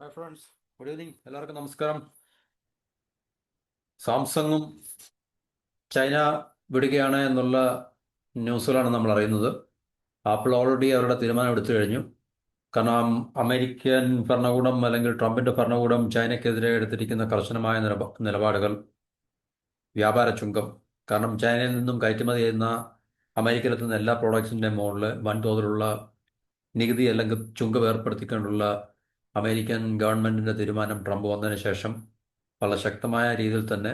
Hi friends good evening എല്ലാവർക്കും നമസ്കാരം. സാംസങ്ങും China വിടുകയാണ് എന്നുള്ള ന്യൂസുകളാണ് നമ്മൾ അറിയുന്നത്. ആപ്പിൾ ഓൾറെഡി അവരുടെ തീരുമാനം എടുത്തു കഴിഞ്ഞു. കാരണം അമേരിക്കൻ ഭരണകൂടം അല്ലെങ്കിൽ ട്രംപിന്റെ ഭരണകൂടം ചൈനയ്ക്കെതിരെ എടുത്തിരിക്കുന്ന കർശനമായ നിലപ- നിലപാടുകൾ വ്യാപാര ചുങ്കം. കാരണം ചൈനയിൽ നിന്നും കയറ്റുമതി ചെയ്യുന്ന അമേരിക്കയിലെത്തുന്ന എല്ലാ പ്രോഡക്ട്സിന്റെ മുകളിൽ വൻതോതിലുള്ള നികുതി അല്ലെങ്കിൽ ചുങ്കം ഏർപ്പെടുത്തിക്കൊണ്ടുള്ള അമേരിക്കൻ ഗവൺമെന്റിന്റെ തീരുമാനം ട്രംപ് വന്നതിന് ശേഷം വളരെ ശക്തമായ രീതിയിൽ തന്നെ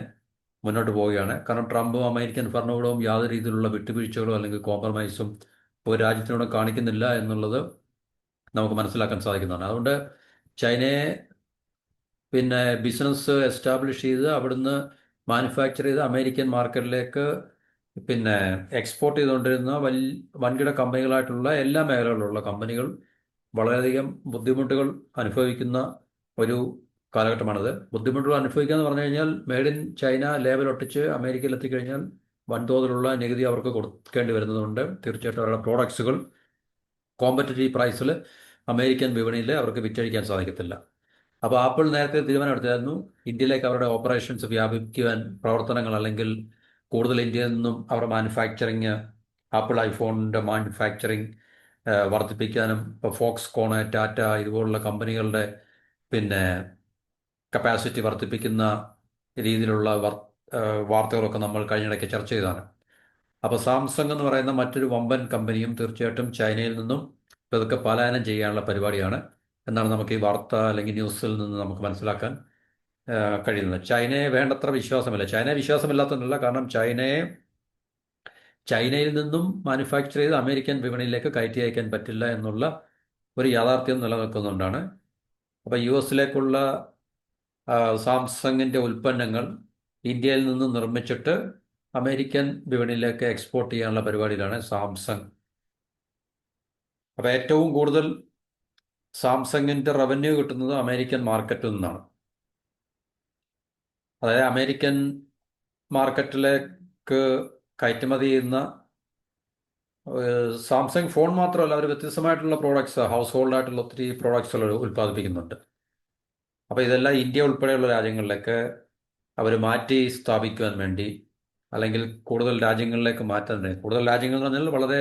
മുന്നോട്ട് പോവുകയാണ്. കാരണം ട്രംപും അമേരിക്കൻ ഭരണകൂടവും യാതൊരു രീതിയിലുള്ള വിട്ടുവീഴ്ചകളോ അല്ലെങ്കിൽ കോംപ്രമൈസും ഒരു രാജ്യത്തിനോട് കാണിക്കുന്നില്ല എന്നുള്ളത് നമുക്ക് മനസ്സിലാക്കാൻ സാധിക്കുന്നതാണ്. അതുകൊണ്ട് ചൈനയെ പിന്നെ ബിസിനസ് എസ്റ്റാബ്ലിഷ് ചെയ്ത് അവിടുന്ന് മാനുഫാക്ചർ ചെയ്ത് അമേരിക്കൻ മാർക്കറ്റിലേക്ക് പിന്നെ എക്സ്പോർട്ട് ചെയ്തുകൊണ്ടിരുന്ന വലിയ വൻകിട കമ്പനികളായിട്ടുള്ള എല്ലാ മേഖലകളിലുള്ള കമ്പനികൾ വളരെയധികം ബുദ്ധിമുട്ടുകൾ അനുഭവിക്കുന്ന ഒരു കാലഘട്ടമാണിത്. ബുദ്ധിമുട്ടുകൾ അനുഭവിക്കുക എന്ന് പറഞ്ഞു കഴിഞ്ഞാൽ മെയ്ഡ് ഇൻ ചൈന ലേബൽ ഒട്ടിച്ച് അമേരിക്കയിൽ എത്തിക്കഴിഞ്ഞാൽ വൻതോതിലുള്ള നികുതി അവർക്ക് കൊടുക്കേണ്ടി വരുന്നതുകൊണ്ട് തീർച്ചയായിട്ടും അവരുടെ പ്രോഡക്ട്സുകൾ കോമ്പറ്റേറ്റീവ് പ്രൈസിൽ അമേരിക്കൻ വിപണിയിൽ അവർക്ക് വിറ്റഴിക്കാൻ സാധിക്കത്തില്ല. അപ്പോൾ ആപ്പിൾ നേരത്തെ തീരുമാനം എടുത്തായിരുന്നു ഇന്ത്യയിലേക്ക് അവരുടെ ഓപ്പറേഷൻസ് വ്യാപിക്കുവാൻ പ്രവർത്തനങ്ങൾ അല്ലെങ്കിൽ കൂടുതൽ ഇന്ത്യയിൽ നിന്നും അവരുടെ മാനുഫാക്ചറിങ് ആപ്പിൾ ഐഫോണിന്റെ മാനുഫാക്ചറിങ് വർദ്ധിപ്പിക്കാനും ഇപ്പോൾ ഫോക്സ്കോണ് ടാറ്റ ഇതുപോലുള്ള കമ്പനികളുടെ പിന്നെ കപ്പാസിറ്റി വർദ്ധിപ്പിക്കുന്ന രീതിയിലുള്ള വർ വാർത്തകളൊക്കെ നമ്മൾ കഴിഞ്ഞിടയ്ക്ക് ചർച്ച ചെയ്തതാണ്. അപ്പോൾ സാംസങ് എന്ന് പറയുന്ന മറ്റൊരു വമ്പൻ കമ്പനിയും തീർച്ചയായിട്ടും ചൈനയിൽ നിന്നും ഇതൊക്കെ പലായനം ചെയ്യാനുള്ള പരിപാടിയാണ്. എന്നാണ് നമുക്ക് ഈ വാർത്ത അല്ലെങ്കിൽ ന്യൂസിൽ നിന്ന് നമുക്ക് മനസ്സിലാക്കാൻ കഴിയുന്നത്. ചൈനയെ വേണ്ടത്ര വിശ്വാസമില്ല. ചൈനയെ വിശ്വാസമില്ലാത്തതല്ല. കാരണം ചൈനയെ ചൈനയിൽ നിന്നും മാനുഫാക്ചർ ചെയ്ത് അമേരിക്കൻ വിപണിയിലേക്ക് കയറ്റി അയക്കാൻ പറ്റില്ല എന്നുള്ള ഒരു യാഥാർത്ഥ്യം നിലനിൽക്കുന്നുകൊണ്ടാണ് അപ്പോൾ യു എസിലേക്കുള്ള സാംസങ്ങിന്റെ ഉൽപ്പന്നങ്ങൾ ഇന്ത്യയിൽ നിന്ന് നിർമ്മിച്ചിട്ട് അമേരിക്കൻ വിപണിയിലേക്ക് എക്സ്പോർട്ട് ചെയ്യാനുള്ള പരിപാടിയിലാണ് സാംസങ്. അപ്പോൾ ഏറ്റവും കൂടുതൽ സാംസങ്ങിന്റെ റവന്യൂ കിട്ടുന്നത് അമേരിക്കൻ മാർക്കറ്റിൽ നിന്നാണ്. അതായത് അമേരിക്കൻ മാർക്കറ്റിലേക്ക് കയറ്റുമതി ചെയ്യുന്ന സാംസങ് ഫോൺ മാത്രമല്ല അവർ വ്യത്യസ്തമായിട്ടുള്ള പ്രോഡക്ട്സ് ഹൗസ് ഹോൾഡായിട്ടുള്ള ഒത്തിരി പ്രോഡക്ട്സുകൾ ഉൽപ്പാദിപ്പിക്കുന്നുണ്ട്. അപ്പോൾ ഇതെല്ലാം ഇന്ത്യ ഉൾപ്പെടെയുള്ള രാജ്യങ്ങളിലേക്ക് അവർ മാറ്റി സ്ഥാപിക്കുവാൻ വേണ്ടി അല്ലെങ്കിൽ കൂടുതൽ രാജ്യങ്ങളിലേക്ക് മാറ്റാൻ വേണ്ടി കൂടുതൽ രാജ്യങ്ങൾ എന്ന് പറഞ്ഞാൽ വളരെ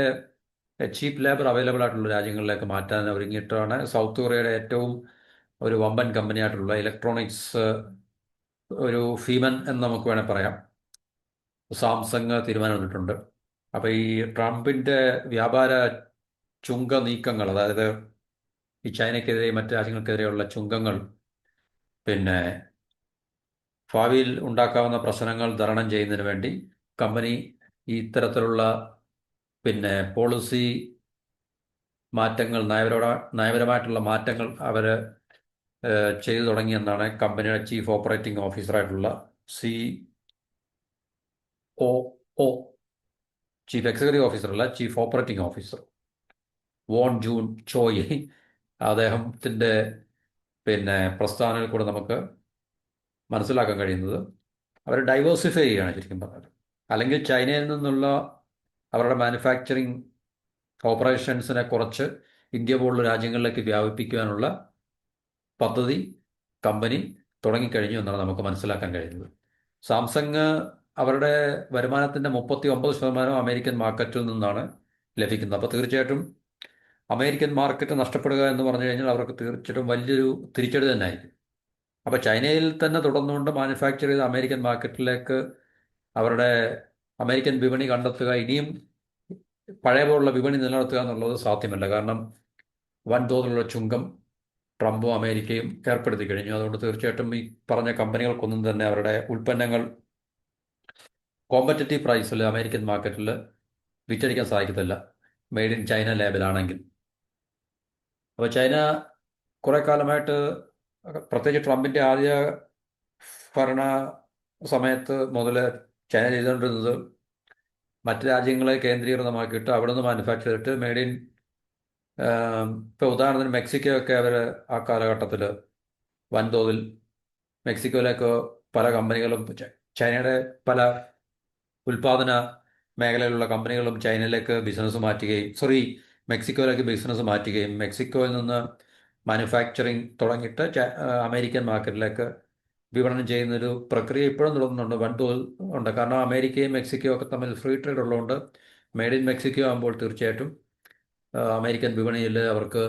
ചീപ്പ് ലേബർ അവൈലബിൾ ആയിട്ടുള്ള രാജ്യങ്ങളിലേക്ക് മാറ്റാൻ ഒരുങ്ങിയിട്ടാണ് സൗത്ത് കൊറിയയുടെ ഏറ്റവും ഒരു വമ്പൻ കമ്പനിയായിട്ടുള്ള ഇലക്ട്രോണിക്സ് ഒരു ഫീമൻ എന്ന് നമുക്ക് വേണേൽ പറയാം. സാംസങ് തീരുമാനമെടുത്തിട്ടുണ്ട് അപ്പോൾ ഈ ട്രംപിന്റെ വ്യാപാര ചുങ്ക നീക്കങ്ങൾ അതായത് ഈ ചൈനയ്ക്കെതിരെ മറ്റ് രാജ്യങ്ങൾക്കെതിരെയുള്ള ചുങ്കങ്ങൾ പിന്നെ ഭാവിയിൽ ഉണ്ടാക്കാവുന്ന പ്രശ്നങ്ങൾ തരണം ചെയ്യുന്നതിന് വേണ്ടി കമ്പനി ഈ ഇത്തരത്തിലുള്ള പിന്നെ പോളിസി മാറ്റങ്ങൾ നയപര നയപരമായിട്ടുള്ള മാറ്റങ്ങൾ അവർ ചെയ്തു തുടങ്ങിയെന്നാണ് കമ്പനിയുടെ chief operating ഓഫീസറായിട്ടുള്ള C O O chief executive ഓഫീസറല്ല chief operating officer. Won Jun Choi അദ്ദേഹത്തിന്റെ പിന്നെ പ്രസ്ഥാനത്തിൽ കൂടെ നമുക്ക് മനസ്സിലാക്കാൻ കഴിയുന്നത്. അവർ ഡൈവേഴ്സിഫൈ ചെയ്യുകയാണ് ശരിക്കും പറഞ്ഞത്. അല്ലെങ്കിൽ ചൈനയിൽ നിന്നുള്ള അവരുടെ മാനുഫാക്ചറിങ് ഓപ്പറേഷൻസിനെ കുറച്ച് ഇന്ത്യ പോലുള്ള രാജ്യങ്ങളിലേക്ക് വ്യാപിപ്പിക്കുവാനുള്ള പദ്ധതി കമ്പനി തുടങ്ങിക്കഴിഞ്ഞു എന്നാണ് നമുക്ക് മനസ്സിലാക്കാൻ കഴിയുന്നത്. സാംസങ് അവരുടെ വരുമാനത്തിന്റെ മുപ്പത്തി ഒമ്പത് ശതമാനം അമേരിക്കൻ മാർക്കറ്റിൽ നിന്നാണ് ലഭിക്കുന്നത്. അപ്പോൾ തീർച്ചയായിട്ടും അമേരിക്കൻ മാർക്കറ്റ് നഷ്ടപ്പെടുക എന്ന് പറഞ്ഞു കഴിഞ്ഞാൽ അവർക്ക് തീർച്ചയായിട്ടും വലിയൊരു തിരിച്ചടി തന്നെ ആയിരിക്കും അപ്പോൾ ചൈനയിൽ തന്നെ തുടർന്നുകൊണ്ട് മാനുഫാക്ചർ ചെയ്ത അമേരിക്കൻ മാർക്കറ്റിലേക്ക് അവരുടെ അമേരിക്കൻ വിപണി കണ്ടെത്തുക ഇനിയും പഴയ പോലുള്ള വിപണി നിലനിർത്തുക എന്നുള്ളത് സാധ്യമല്ല. കാരണം വൻതോതിലുള്ള ചുങ്കം ട്രംപും അമേരിക്കയും ഏർപ്പെടുത്തി കഴിഞ്ഞു. അതുകൊണ്ട് തീർച്ചയായിട്ടും ഈ പറഞ്ഞ കമ്പനികൾക്കൊന്നും തന്നെ അവരുടെ ഉൽപ്പന്നങ്ങൾ കോമ്പറ്ററ്റീവ് പ്രൈസിൽ അമേരിക്കൻ മാർക്കറ്റിൽ വിറ്റടിക്കാൻ സാധിക്കത്തില്ല. മെയ്ഡ് ഇൻ ചൈന ലേബലാണെങ്കിൽ അപ്പോൾ ചൈന കുറേ കാലമായിട്ട് പ്രത്യേകിച്ച് ട്രംപിന്റെ ആദ്യ ഭരണ സമയത്ത് മുതൽ ചൈന ചെയ്തുകൊണ്ടിരുന്നത് മറ്റ് രാജ്യങ്ങളെ കേന്ദ്രീകൃതമാക്കിയിട്ട് അവിടെ നിന്ന് മാനുഫാക്ചർ ചെയ്തിട്ട് മെയ്ഡ് ഇൻ ഇപ്പോൾ ഉദാഹരണത്തിന് മെക്സിക്കോ ഒക്കെ അവർ ആ കാലഘട്ടത്തിൽ വൻതോതിൽ മെക്സിക്കോയിലേക്ക് പല കമ്പനികളും ചൈനയുടെ പല ഉൽപാദന മേഖലയിലുള്ള കമ്പനികളും ചൈനയിലേക്ക് ബിസിനസ് മാറ്റുകയും സോറി മെക്സിക്കോയിലേക്ക് ബിസിനസ് മാറ്റുകയും മെക്സിക്കോയിൽ നിന്ന് മാനുഫാക്ചറിങ് തുടങ്ങിയിട്ട് അമേരിക്കൻ മാർക്കറ്റിലേക്ക് വിപണനം ചെയ്യുന്നൊരു പ്രക്രിയ ഇപ്പോഴും തുടർന്നുണ്ട് വൻതോതിൽ ഉണ്ട്. കാരണം അമേരിക്കയും മെക്സിക്കോ ഒക്കെ തമ്മിൽ ഫ്രീ ട്രേഡ് ഉള്ളതുകൊണ്ട് മെയ്ഡ് ഇൻ മെക്സിക്കോ ആകുമ്പോൾ തീർച്ചയായിട്ടും അമേരിക്കൻ വിപണിയിൽ അവർക്ക്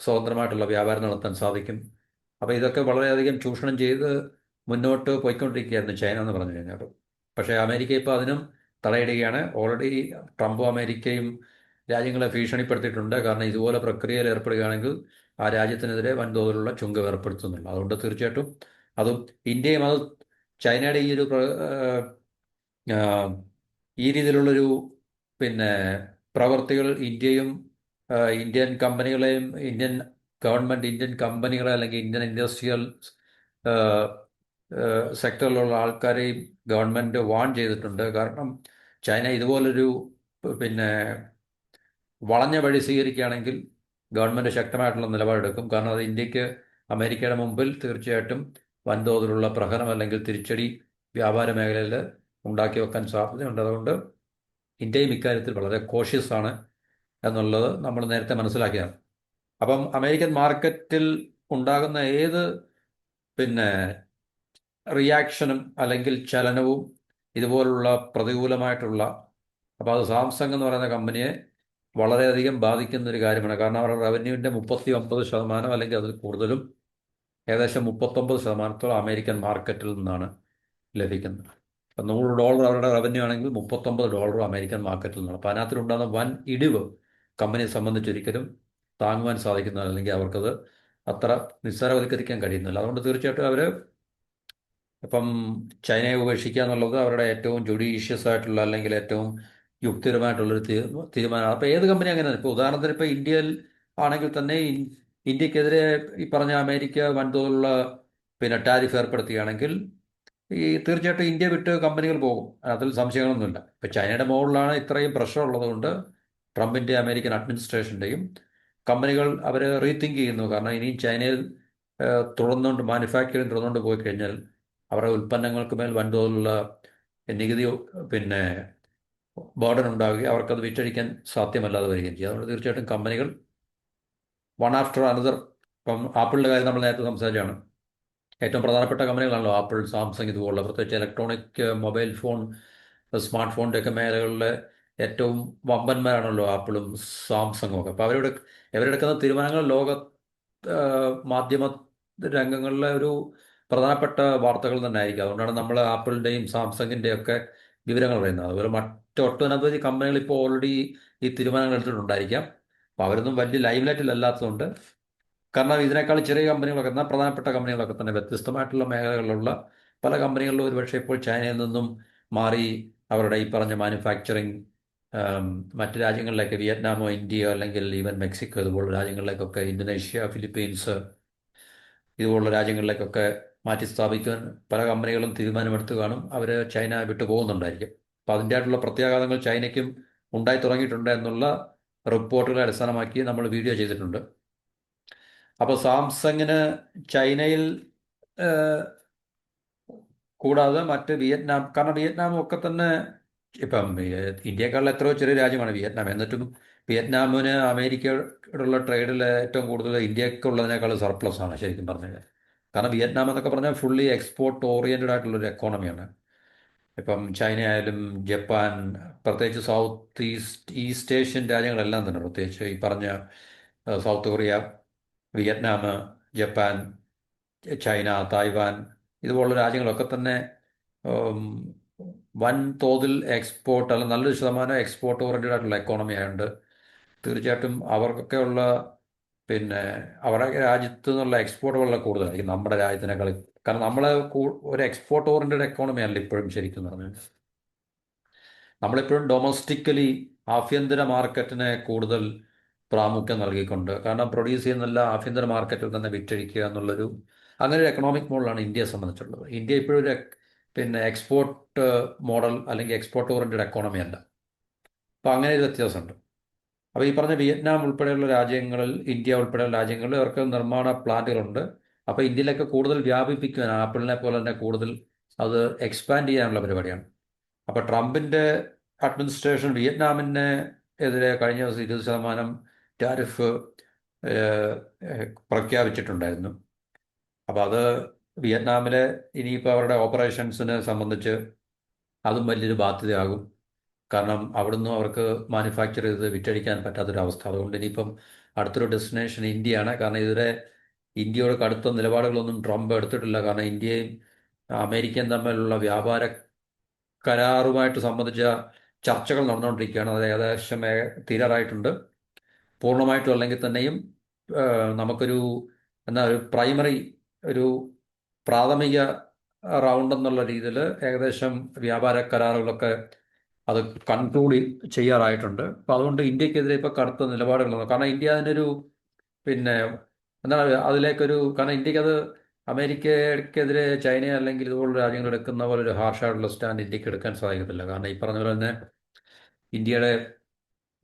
സ്വതന്ത്രമായിട്ടുള്ള വ്യാപാരം നടത്താൻ സാധിക്കും. അപ്പോൾ ഇതൊക്കെ വളരെയധികം ചൂഷണം ചെയ്ത് മുന്നോട്ട് പോയിക്കൊണ്ടിരിക്കുകയായിരുന്നു ചൈന എന്ന് പറഞ്ഞു കഴിഞ്ഞാൽ. പക്ഷേ അമേരിക്ക ഇപ്പോൾ അതിനും തടയിടുകയാണ്. ഓൾറെഡി ട്രംപും അമേരിക്കയും രാജ്യങ്ങളെ ഭീഷണിപ്പെടുത്തിയിട്ടുണ്ട്. കാരണം ഇതുപോലെ പ്രക്രിയയിൽ ഏർപ്പെടുകയാണെങ്കിൽ ആ രാജ്യത്തിനെതിരെ വൻതോതിലുള്ള ചുങ്കം ഏർപ്പെടുത്തുന്നുണ്ട്. അതുകൊണ്ട് തീർച്ചയായിട്ടും അതും ഇന്ത്യയും അത് ചൈനയുടെ ഈ ഒരു ഈ രീതിയിലുള്ളൊരു പിന്നെ പ്രവർത്തികൾ ഇന്ത്യയും ഇന്ത്യൻ കമ്പനികളെയും ഇന്ത്യൻ ഗവൺമെന്റ് ഇന്ത്യൻ കമ്പനികളെ അല്ലെങ്കിൽ ഇന്ത്യൻ ഇൻഡസ്ട്രിയൽ സെക്ടറിലുള്ള ആൾക്കാരെയും ഗവൺമെന്റ് വാൺ ചെയ്തിട്ടുണ്ട്. കാരണം ചൈന ഇതുപോലൊരു പിന്നെ വളഞ്ഞ വഴി സ്വീകരിക്കുകയാണെങ്കിൽ ഗവൺമെന്റ് ശക്തമായിട്ടുള്ള നിലപാടെടുക്കും. കാരണം അത് ഇന്ത്യയ്ക്ക് അമേരിക്കയുടെ മുമ്പിൽ തീർച്ചയായിട്ടും വൻതോതിലുള്ള പ്രഹരം അല്ലെങ്കിൽ തിരിച്ചടി വ്യാപാര മേഖലയിൽ ഉണ്ടാക്കി വെക്കാൻ സാധ്യതയുണ്ട്. അതുകൊണ്ട് ഇന്ത്യയും ഇക്കാര്യത്തിൽ വളരെ കോഷ്യസ് ആണ് എന്നുള്ളത് നമ്മൾ നേരത്തെ മനസ്സിലാക്കിയാണ് അപ്പം അമേരിക്കൻ മാർക്കറ്റിൽ ഉണ്ടാകുന്ന ഏത് പിന്നെ റിയാക്ഷനും അല്ലെങ്കിൽ ചലനവും ഇതുപോലുള്ള പ്രതികൂലമായിട്ടുള്ള അപ്പോൾ അത് സാംസങ് എന്ന് പറയുന്ന കമ്പനിയെ വളരെയധികം ബാധിക്കുന്ന ഒരു കാര്യമാണ്. കാരണം അവരുടെ റവന്യൂവിന്റെ മുപ്പത്തി ഒമ്പത് ശതമാനം അല്ലെങ്കിൽ അതിൽ കൂടുതലും ഏകദേശം മുപ്പത്തൊമ്പത് ശതമാനത്തോളം അമേരിക്കൻ മാർക്കറ്റിൽ നിന്നാണ് ലഭിക്കുന്നത്. അപ്പം നൂറ് ഡോളർ അവരുടെ റവന്യൂ ആണെങ്കിൽ മുപ്പത്തൊമ്പത് ഡോളർ അമേരിക്കൻ മാർക്കറ്റിൽ നിന്നാണ്. അപ്പോൾ അതിനകത്തിലുണ്ടാകുന്ന വൻ ഇടിവ് കമ്പനിയെ സംബന്ധിച്ചൊരിക്കലും താങ്ങുവാൻ സാധിക്കുന്നതല്ല അല്ലെങ്കിൽ അവർക്കത് അത്ര നിസ്സാരവൽക്കരിക്കാൻ കഴിയുന്നില്ല. അതുകൊണ്ട് തീർച്ചയായിട്ടും അവർ ഇപ്പം ചൈനയെ ഉപേക്ഷിക്കുക എന്നുള്ളത് അവരുടെ ഏറ്റവും ജുഡീഷ്യസ് ആയിട്ടുള്ള അല്ലെങ്കിൽ ഏറ്റവും യുക്തിപരമായിട്ടുള്ളൊരു തീരുമാനമാണ് അപ്പോൾ ഏത് കമ്പനി അങ്ങനെ ഇപ്പോൾ ഉദാഹരണത്തിന് ഇപ്പോൾ ഇന്ത്യയിൽ ആണെങ്കിൽ തന്നെ ഇന്ത്യക്കെതിരെ ഈ പറഞ്ഞ അമേരിക്ക വൻതോതിലുള്ള പിന്നെ ടാരിഫ് ഏർപ്പെടുത്തുകയാണെങ്കിൽ ഈ തീർച്ചയായിട്ടും ഇന്ത്യ വിട്ട് കമ്പനികൾ പോകും. അതിൽ സംശയങ്ങളൊന്നുമില്ല. ഇപ്പോൾ ചൈനയുടെ മുകളിലാണ് ഇത്രയും പ്രഷർ ഉള്ളതുകൊണ്ട് ട്രംപിന്റെ അമേരിക്കൻ അഡ്മിനിസ്ട്രേഷന്റെയും കമ്പനികൾ അവർ റീതിങ്ക് ചെയ്യുന്നു. കാരണം ഇനിയും ചൈനയിൽ തുടർന്നുകൊണ്ട് മാനുഫാക്ചറിങ് തുടർന്നുകൊണ്ട് പോയി കഴിഞ്ഞാൽ അവരുടെ ഉൽപ്പന്നങ്ങൾക്ക് മേൽ വൻതോതിലുള്ള നികുതി പിന്നെ ബോർഡൻ ഉണ്ടാവുകയും അവർക്കത് വിറ്റഴിക്കാൻ സാധ്യമല്ലാതെ വരികയും ചെയ്യും. അതുകൊണ്ട് തീർച്ചയായിട്ടും കമ്പനികൾ വൺ ആഫ്റ്റർ അനദർ ഇപ്പം ആപ്പിളിന്റെ കാര്യം നമ്മൾ നേരത്തെ സംസാരിച്ചാണ് ഏറ്റവും പ്രധാനപ്പെട്ട കമ്പനികളാണല്ലോ ആപ്പിൾ സാംസങ് ഇതുപോലുള്ള പ്രത്യേകിച്ച് ഇലക്ട്രോണിക് മൊബൈൽ ഫോൺ സ്മാർട്ട് ഫോണിന്റെ ഒക്കെ മേഖലകളിലെ ഏറ്റവും വമ്പന്മാരാണല്ലോ ആപ്പിളും സാംസങ്ങും ഒക്കെ. അപ്പോൾ അവരുടെ ഇവരെടുക്കുന്ന തീരുമാനങ്ങൾ ലോക മാധ്യമ രംഗങ്ങളിലെ ഒരു പ്രധാനപ്പെട്ട വാർത്തകൾ തന്നെ ആയിരിക്കും അതുകൊണ്ടാണ് നമ്മൾ ആപ്പിളിന്റെയും സാംസങ്ങിന്റെയും ഒക്കെ വിവരങ്ങൾ പറയുന്നത്. അതുപോലെ മറ്റൊട്ടനവധി കമ്പനികൾ ഇപ്പോൾ ഓൾറെഡി ഈ തീരുമാനങ്ങൾ എടുത്തിട്ടുണ്ടായിരിക്കാം. അപ്പോൾ അവരൊന്നും വലിയ അല്ലാത്തതുകൊണ്ട് കാരണം ഇതിനേക്കാൾ ചെറിയ കമ്പനികളൊക്കെ എന്നാൽ പ്രധാനപ്പെട്ട കമ്പനികളൊക്കെ തന്നെ വ്യത്യസ്തമായിട്ടുള്ള മേഖലകളിലുള്ള പല കമ്പനികളിലും ഒരുപക്ഷെ ഇപ്പോൾ ചൈനയിൽ നിന്നും മാറി അവരുടെ ഈ പറഞ്ഞ മാനുഫാക്ചറിങ് മറ്റ് രാജ്യങ്ങളിലേക്ക് വിയറ്റ്നാമോ ഇന്ത്യയോ അല്ലെങ്കിൽ ഈവൻ മെക്സിക്കോ ഇതുപോലുള്ള രാജ്യങ്ങളിലേക്കൊക്കെ ഇന്തോനേഷ്യ ഫിലിപ്പീൻസ് ഇതുപോലുള്ള രാജ്യങ്ങളിലേക്കൊക്കെ മാറ്റി സ്ഥാപിക്കാൻ പല കമ്പനികളും തീരുമാനമെടുത്ത് കാണും. അവർ ചൈന വിട്ടു പോകുന്നുണ്ടായിരിക്കും. അപ്പോൾ അതിന്റെ ആയിട്ടുള്ള പ്രത്യാഘാതങ്ങൾ ചൈനയ്ക്കും ഉണ്ടായി തുടങ്ങിയിട്ടുണ്ട് എന്നുള്ള റിപ്പോർട്ടുകളെ അടിസ്ഥാനമാക്കി നമ്മൾ വീഡിയോ ചെയ്തിട്ടുണ്ട്. അപ്പോൾ സാംസങ്ങിന് ചൈനയിൽ കൂടാതെ മറ്റ് വിയറ്റ്നാം കാരണം വിയറ്റ്നാം ഒക്കെ തന്നെ ഇപ്പം ഇന്ത്യക്കാളിൽ എത്രയോ ചെറിയ രാജ്യമാണ് വിയറ്റ്നാം. എന്നിട്ടും വിയറ്റ്നാമിന് അമേരിക്കയോടുള്ള ട്രേഡിൽ ഏറ്റവും കൂടുതൽ ഇന്ത്യക്കുള്ളതിനേക്കാൾ സർപ്ലസ് ആണ് ശരിക്കും പറഞ്ഞാൽ കാരണം വിയറ്റ്നാം എന്നൊക്കെ പറഞ്ഞാൽ ഫുള്ളി എക്സ്പോർട്ട് ഓറിയന്റഡ് ആയിട്ടുള്ളൊരു എക്കോണമിയാണ് ഇപ്പം ചൈന ആയാലും ജപ്പാൻ പ്രത്യേകിച്ച് സൗത്ത് ഈസ്റ്റ് ഈസ്റ്റ് ഏഷ്യൻ രാജ്യങ്ങളെല്ലാം തന്നെ പ്രത്യേകിച്ച് ഈ പറഞ്ഞ South Korea Vietnam Japan China Taiwan ഇതുപോലുള്ള രാജ്യങ്ങളൊക്കെ തന്നെ വൻ തോതിൽ എക്സ്പോർട്ട് അല്ല നല്ലൊരു ശതമാനം എക്സ്പോർട്ട് ഓറിയന്റഡ് ആയിട്ടുള്ള എക്കോണമി ആയതുകൊണ്ട് തീർച്ചയായിട്ടും അവർക്കൊക്കെ ഉള്ള പിന്നെ അവരുടെ രാജ്യത്ത് നിന്നുള്ള എക്സ്പോർട്ടുകളുടെ കൂടുതലായിരിക്കും നമ്മുടെ രാജ്യത്തിനേക്കാൾ കാരണം നമ്മൾ ഒരു എക്സ്പോർട്ട് ഓറിയന്റഡ് എക്കോണമി അല്ല ഇപ്പോഴും ശരിക്കും പറഞ്ഞാൽ നമ്മളിപ്പോഴും ഡൊമസ്റ്റിക്കലി ആഭ്യന്തര മാർക്കറ്റിനെ കൂടുതൽ പ്രാമുഖ്യം നൽകിക്കൊണ്ട് കാരണം പ്രൊഡ്യൂസ് ചെയ്യുന്നില്ല ആഭ്യന്തര മാർക്കറ്റിൽ തന്നെ വിറ്റഴിക്കുക എന്നുള്ളൊരു അങ്ങനെ ഒരു എക്കണോമിക് മോഡലാണ് ഇന്ത്യയെ സംബന്ധിച്ചുള്ളത്. ഇന്ത്യ ഇപ്പോഴും ഒരു പിന്നെ എക്സ്പോർട്ട് മോഡൽ അല്ലെങ്കിൽ എക്സ്പോർട്ട് ഓറിയന്റഡ് എക്കോണമി അല്ല. അപ്പോൾ അങ്ങനെ ഒരു വ്യത്യാസമുണ്ട്. അപ്പോൾ ഈ പറഞ്ഞ വിയറ്റ്നാം ഉൾപ്പെടെയുള്ള രാജ്യങ്ങളിൽ ഇന്ത്യ ഉൾപ്പെടെയുള്ള രാജ്യങ്ങളിൽ അവർക്ക് നിർമ്മാണ പ്ലാന്റുകളുണ്ട്. അപ്പോൾ ഇന്ത്യയിലൊക്കെ കൂടുതൽ വ്യാപിപ്പിക്കുവാൻ ആപ്പിളിനെ പോലെ തന്നെ കൂടുതൽ അത് എക്സ്പാൻഡ് ചെയ്യാനുള്ള പരിപാടിയാണ്. അപ്പോൾ ട്രംപിന്റെ അഡ്മിനിസ്ട്രേഷൻ വിയറ്റ്നാമിന് എതിരെ കഴിഞ്ഞ ദിവസം ഇരുപത് ശതമാനം ടാരിഫ് പ്രഖ്യാപിച്ചിട്ടുണ്ടായിരുന്നു. അപ്പോൾ അത് വിയറ്റ്നാമിലെ ഇനിയിപ്പോൾ അവരുടെ ഓപ്പറേഷൻസിനെ സംബന്ധിച്ച് അതും വലിയൊരു ബാധ്യതയാകും. കാരണം അവിടുന്ന് അവർക്ക് മാനുഫാക്ചർ ചെയ്ത് വിറ്റഴിക്കാൻ പറ്റാത്തൊരവസ്ഥ അതുകൊണ്ട് ഇനിയിപ്പം അടുത്തൊരു ഡെസ്റ്റിനേഷൻ ഇന്ത്യയാണ്. കാരണം ഇതുവരെ ഇന്ത്യയോട് കടുത്ത നിലപാടുകളൊന്നും ട്രംപ് എടുത്തിട്ടില്ല. കാരണം ഇന്ത്യയും അമേരിക്കയും തമ്മിലുള്ള വ്യാപാര കരാറുമായിട്ട് സംബന്ധിച്ച ചർച്ചകൾ നടന്നുകൊണ്ടിരിക്കുകയാണ്. അത് ഏകദേശം തീരാറായിട്ടുണ്ട്. പൂർണമായിട്ടും അല്ലെങ്കിൽ തന്നെയും നമുക്കൊരു എന്താ ഒരു പ്രൈമറി ഒരു പ്രാഥമിക റൗണ്ട് എന്നുള്ള രീതിയിൽ ഏകദേശം വ്യാപാര കരാറുകളൊക്കെ അത് കൺട്രോൾ ചെയ്യാറായിട്ടുണ്ട്. അപ്പോൾ അതുകൊണ്ട് ഇന്ത്യക്കെതിരെ ഇപ്പോൾ കടുത്ത നിലപാടുകളാണ്. കാരണം ഇന്ത്യ അതിന്റെ ഒരു പിന്നെ എന്താണ് അതിലേക്കൊരു കാരണം ഇന്ത്യയ്ക്ക് അത് അമേരിക്കക്കെതിരെ ചൈന അല്ലെങ്കിൽ ഇതുപോലുള്ള രാജ്യങ്ങൾ എടുക്കുന്ന പോലെ ഒരു ഹാർഷായിട്ടുള്ള സ്റ്റാൻഡ് ഇന്ത്യയ്ക്ക് എടുക്കാൻ സാധിക്കത്തില്ല. കാരണം ഈ പറഞ്ഞ പോലെ തന്നെ ഇന്ത്യയുടെ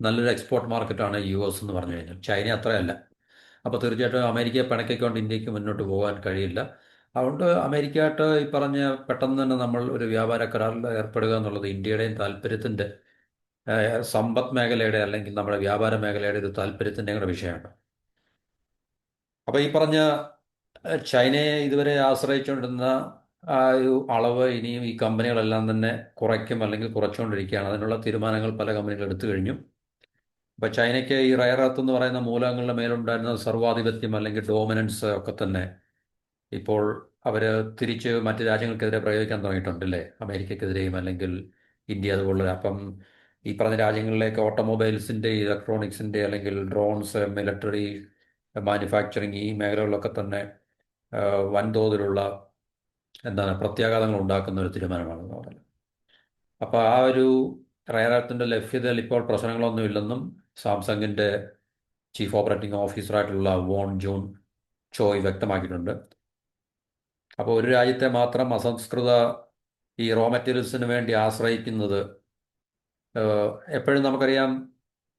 നല്ലൊരു എക്സ്പോർട്ട് മാർക്കറ്റാണ് യു എസ് എന്ന് പറഞ്ഞു കഴിഞ്ഞാൽ. ചൈന അത്രയല്ല. അപ്പോൾ തീർച്ചയായിട്ടും അമേരിക്കയെ പിണക്കിക്കൊണ്ട് ഇന്ത്യയ്ക്ക് മുന്നോട്ട് പോകാൻ കഴിയില്ല. അതുകൊണ്ട് അമേരിക്കയായിട്ട് ഈ പറഞ്ഞ പെട്ടെന്ന് തന്നെ നമ്മൾ ഒരു വ്യാപാര കരാറിൽ ഏർപ്പെടുക എന്നുള്ളത് ഇന്ത്യയുടെയും താല്പര്യത്തിന്റെ സമ്പദ് മേഖലയുടെ അല്ലെങ്കിൽ നമ്മുടെ വ്യാപാര മേഖലയുടെ ഒരു താല്പര്യത്തിന്റെ കൂടെ വിഷയമാണ്. അപ്പോൾ ഈ പറഞ്ഞ ചൈനയെ ഇതുവരെ ആശ്രയിച്ചുകൊണ്ടിരുന്ന ആ ഒരു അളവ് ഇനിയും ഈ കമ്പനികളെല്ലാം തന്നെ കുറയ്ക്കും അല്ലെങ്കിൽ കുറച്ചുകൊണ്ടിരിക്കുകയാണ്. അതിനുള്ള തീരുമാനങ്ങൾ പല കമ്പനികൾ എടുത്തു കഴിഞ്ഞു. അപ്പോൾ ചൈനയ്ക്ക് ഈ റയർ എന്ന് പറയുന്ന മൂലകങ്ങളുടെ മേലുണ്ടായിരുന്ന സർവാധിപത്യം അല്ലെങ്കിൽ ഡോമിനൻസ് ഒക്കെ തന്നെ ഇപ്പോൾ അവർ തിരിച്ച് മറ്റ് രാജ്യങ്ങൾക്കെതിരെ പ്രയോഗിക്കാൻ തുടങ്ങിയിട്ടുണ്ട് അല്ലേ അമേരിക്കക്കെതിരെയും അല്ലെങ്കിൽ ഇന്ത്യ അതുപോലുള്ള അപ്പം ഈ പറഞ്ഞ രാജ്യങ്ങളിലേക്ക് ഓട്ടോമൊബൈൽസിന്റെ ഇലക്ട്രോണിക്സിന്റെ അല്ലെങ്കിൽ ഡ്രോൺസ് മിലിറ്ററി മാനുഫാക്ചറിങ് ഈ മേഖലകളിലൊക്കെ തന്നെ വൻതോതിലുള്ള എന്താണ് പ്രത്യാഘാതങ്ങൾ ഉണ്ടാക്കുന്ന ഒരു തീരുമാനമാണെന്ന് പറയുന്നത് അപ്പോൾ ആ ഒരു റയറാത്തിന്റെ ലഭ്യതയിൽ ഇപ്പോൾ പ്രശ്നങ്ങളൊന്നുമില്ലെന്നും സാംസങ്ങിന്റെ ചീഫ് ഓപ്പറേറ്റിംഗ് ഓഫീസറായിട്ടുള്ള വോൺ ജൂൺ ചോയ് വ്യക്തമാക്കിയിട്ടുണ്ട്. അപ്പോൾ ഒരു രാജ്യത്തെ മാത്രം അസംസ്കൃത ഈ റോ മെറ്റീരിയൽസിന് വേണ്ടി ആശ്രയിക്കുന്നത് എപ്പോഴും നമുക്കറിയാം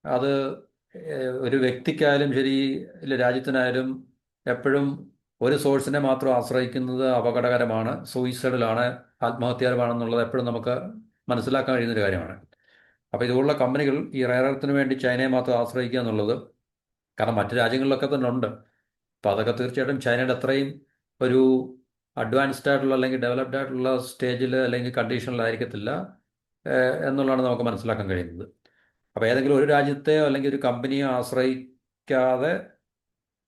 അത് ഒരു വ്യക്തിക്കായാലും ശരി ഇല്ല രാജ്യത്തിനായാലും എപ്പോഴും ഒരു സോഴ്സിനെ മാത്രം ആശ്രയിക്കുന്നത് അപകടകരമാണ് സൂയിസൈഡിലാണ് ആത്മഹത്യകരമാണെന്നുള്ളത് എപ്പോഴും നമുക്ക് മനസ്സിലാക്കാൻ കഴിയുന്നൊരു കാര്യമാണ്. അപ്പോൾ ഇതുപോലുള്ള കമ്പനികൾ ഈ റയറത്തിന് വേണ്ടി ചൈനയെ മാത്രം ആശ്രയിക്കുക എന്നുള്ളത് കാരണം മറ്റു രാജ്യങ്ങളിലൊക്കെ തന്നെ ഉണ്ട്. അപ്പോൾ അതൊക്കെ തീർച്ചയായിട്ടും ചൈനയുടെ അത്രയും ഒരു അഡ്വാൻസ്ഡ് ആയിട്ടുള്ള അല്ലെങ്കിൽ ഡെവലപ്ഡ് ആയിട്ടുള്ള സ്റ്റേജിൽ അല്ലെങ്കിൽ കണ്ടീഷനിലായിരിക്കത്തില്ല എന്നുള്ളതാണ് നമുക്ക് മനസ്സിലാക്കാൻ കഴിയുന്നത്. അപ്പോൾ ഏതെങ്കിലും ഒരു രാജ്യത്തെയോ അല്ലെങ്കിൽ ഒരു കമ്പനിയോ ആശ്രയിക്കാതെ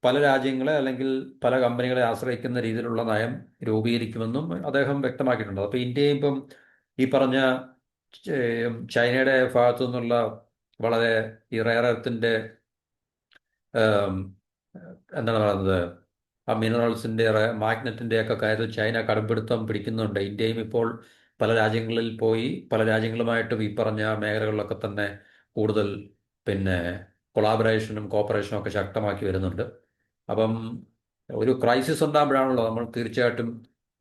പല രാജ്യങ്ങളെ അല്ലെങ്കിൽ പല കമ്പനികളെ ആശ്രയിക്കുന്ന രീതിയിലുള്ള നയം രൂപീകരിക്കുമെന്നും അദ്ദേഹം വ്യക്തമാക്കിയിട്ടുണ്ട്. അപ്പോൾ ഇന്ത്യയും ഇപ്പം ഈ പറഞ്ഞ ചൈനയുടെ ഭാഗത്തു നിന്നുള്ള വളരെ ഈ റയർ എർത്തിന്റെ എന്താണ് പറയുന്നത്? ആ മിനറൽസിന്റെ മാഗ്നറ്റിന്റെ ഒക്കെ കാര്യത്തിൽ ചൈന കടുംപിടുത്തം പിടിക്കുന്നുണ്ട്. ഇന്ത്യയും ഇപ്പോൾ പല രാജ്യങ്ങളിൽ പോയി പല രാജ്യങ്ങളുമായിട്ടും ഈ പറഞ്ഞ മേഖലകളിലൊക്കെ തന്നെ കൂടുതൽ പിന്നെ കൊളാബറേഷനും കോപ്പറേഷനും ഒക്കെ ശക്തമാക്കി വരുന്നുണ്ട്. അപ്പം ഒരു ക്രൈസിസ് ഉണ്ടാകുമ്പോഴാണല്ലോ നമ്മൾ തീർച്ചയായിട്ടും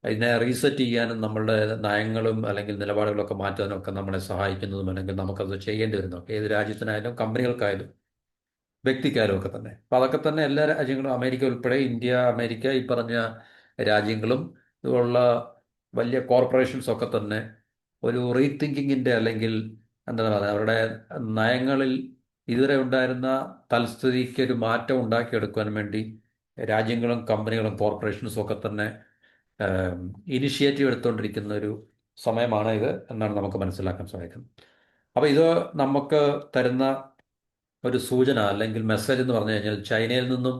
ഇതിനെ റീസെറ്റ് ചെയ്യാനും നമ്മളുടെ നയങ്ങളും അല്ലെങ്കിൽ നിലപാടുകളൊക്കെ മാറ്റാനും ഒക്കെ നമ്മളെ സഹായിക്കുന്നതും അല്ലെങ്കിൽ നമുക്കത് ചെയ്യേണ്ടി വരുന്നു ഏത് രാജ്യത്തിനായാലും കമ്പനികൾക്കായാലും വ്യക്തിക്കായാലും ഒക്കെ തന്നെ. അപ്പം അതൊക്കെ തന്നെ എല്ലാ രാജ്യങ്ങളും അമേരിക്ക ഉൾപ്പെടെ ഇന്ത്യ അമേരിക്ക ഈ പറഞ്ഞ രാജ്യങ്ങളും ഇതുപോലുള്ള വലിയ കോർപ്പറേഷൻസ് ഒക്കെ തന്നെ ഒരു റീതിങ്കിങ്ങിന്റെ അല്ലെങ്കിൽ എന്താണ് പറയുക അവരുടെ നയങ്ങളിൽ ഇതുവരെ ഉണ്ടായിരുന്ന തൽസ്ഥിതിക്ക് ഒരു മാറ്റം ഉണ്ടാക്കിയെടുക്കുവാൻ വേണ്ടി രാജ്യങ്ങളും കമ്പനികളും കോർപ്പറേഷൻസും ഒക്കെ തന്നെ ഇനിഷ്യേറ്റീവ് എടുത്തുകൊണ്ടിരിക്കുന്ന ഒരു സമയമാണ് ഇത് എന്നാണ് നമുക്ക് മനസ്സിലാക്കാൻ സാധിക്കുന്നത്. അപ്പോൾ ഇത് നമുക്ക് തരുന്ന ഒരു സൂചന അല്ലെങ്കിൽ മെസ്സേജ് എന്ന് പറഞ്ഞു കഴിഞ്ഞാൽ ചൈനയിൽ നിന്നും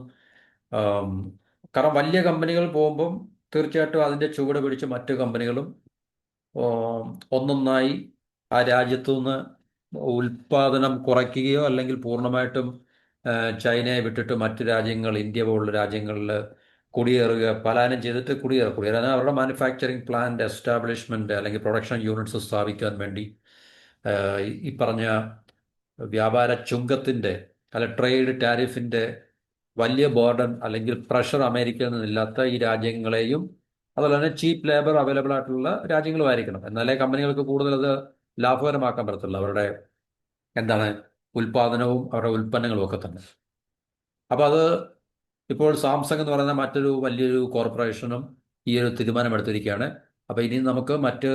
കാരണം വലിയ കമ്പനികൾ പോകുമ്പം തീർച്ചയായിട്ടും അതിന്റെ ചുവട് പിടിച്ച് മറ്റു കമ്പനികളും ഒന്നൊന്നായി ആ രാജ്യത്തു നിന്ന് ഉൽപാദനം കുറയ്ക്കുകയോ അല്ലെങ്കിൽ പൂർണമായിട്ടും ചൈനയെ വിട്ടിട്ട് മറ്റു രാജ്യങ്ങൾ ഇന്ത്യ പോലുള്ള രാജ്യങ്ങളിൽ കുടിയേറുക പലായനം ചെയ്തിട്ട് കുടിയേറുക. കുടിയേറാൻ അവരുടെ മാനുഫാക്ചറിങ് പ്ലാന്റ് എസ്റ്റാബ്ലിഷ്മെന്റ് അല്ലെങ്കിൽ പ്രൊഡക്ഷൻ യൂണിറ്റ്സ് സ്ഥാപിക്കാൻ വേണ്ടി ഈ പറഞ്ഞ വ്യാപാര ചുങ്കത്തിന്റെ അല്ല ട്രേഡ് ടാരിഫിന്റെ വലിയ ബോർഡൻ അല്ലെങ്കിൽ പ്രഷർ അമേരിക്കയിൽ നിന്നില്ലാത്ത ഈ രാജ്യങ്ങളെയും അതുപോലെ തന്നെ ചീപ്പ് ലേബർ അവൈലബിൾ ആയിട്ടുള്ള രാജ്യങ്ങളുമായിരിക്കണം. എന്നാലേ കമ്പനികൾക്ക് കൂടുതൽ അത് ലാഭകരമാക്കാൻ പറ്റത്തുള്ളൂ. അവരുടെ എന്താണ് ഉൽപാദനവും അവരുടെ ഉൽപ്പന്നങ്ങളും ഒക്കെ തന്നെ. അപ്പോൾ അത് ഇപ്പോൾ സാംസങ് എന്ന് പറയുന്ന മറ്റൊരു വലിയൊരു കോർപ്പറേഷനും ഈ ഒരു തീരുമാനമെടുത്തിരിക്കുകയാണ്. അപ്പോൾ ഇനി നമുക്ക് മറ്റ്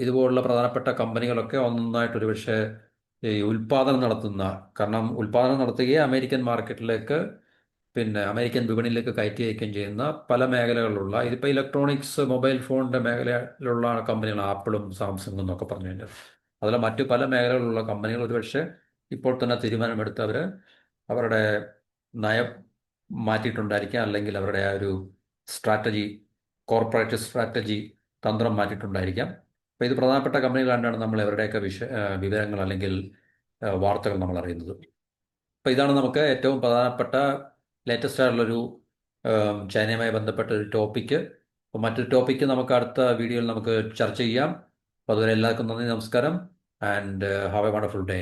ഇതുപോലുള്ള പ്രധാനപ്പെട്ട കമ്പനികളൊക്കെ ഒന്നൊന്നായിട്ട് ഒരുപക്ഷെ ഈ ഉൽപാദനം നടത്തുന്ന കാരണം ഉൽപാദനം നടത്തുകയും അമേരിക്കൻ മാർക്കറ്റിലേക്ക് പിന്നെ അമേരിക്കൻ വിപണിയിലേക്ക് കയറ്റി അയക്കുകയും ചെയ്യുന്ന പല മേഖലകളിലുള്ള ഇതിപ്പോൾ ഇലക്ട്രോണിക്സ് മൊബൈൽ ഫോണിന്റെ മേഖലയിലുള്ള കമ്പനികൾ ആപ്പിളും സാംസങ്ങും എന്നൊക്കെ പറഞ്ഞു കഴിഞ്ഞാൽ. അതിൽ മറ്റു പല മേഖലകളിലുള്ള കമ്പനികൾ ഒരുപക്ഷെ ഇപ്പോൾ തന്നെ തീരുമാനമെടുത്ത് അവർ അവരുടെ നയം മാറ്റിയിട്ടുണ്ടായിരിക്കാം അല്ലെങ്കിൽ അവരുടെ ആ ഒരു സ്ട്രാറ്റജി കോർപ്പറേറ്റ് സ്ട്രാറ്റജി തന്ത്രം മാറ്റിയിട്ടുണ്ടായിരിക്കാം. അപ്പോൾ ഇത് പ്രധാനപ്പെട്ട കമ്പനികളാണ്ടാണ് നമ്മൾ ഇവരുടെയൊക്കെ വിഷ വിവരങ്ങൾ അല്ലെങ്കിൽ വാർത്തകൾ നമ്മൾ അറിയുന്നത്. അപ്പോൾ ഇതാണ് നമുക്ക് ഏറ്റവും പ്രധാനപ്പെട്ട ലേറ്റസ്റ്റ് ആയിട്ടുള്ളൊരു ചൈനയുമായി ബന്ധപ്പെട്ട ഒരു ടോപ്പിക്ക് അപ്പോൾ മറ്റൊരു ടോപ്പിക്ക് നമുക്ക് അടുത്ത വീഡിയോയിൽ നമുക്ക് ചർച്ച ചെയ്യാം. അപ്പോൾ അതുവരെ എല്ലാവർക്കും നന്ദി നമസ്കാരം and have a wonderful day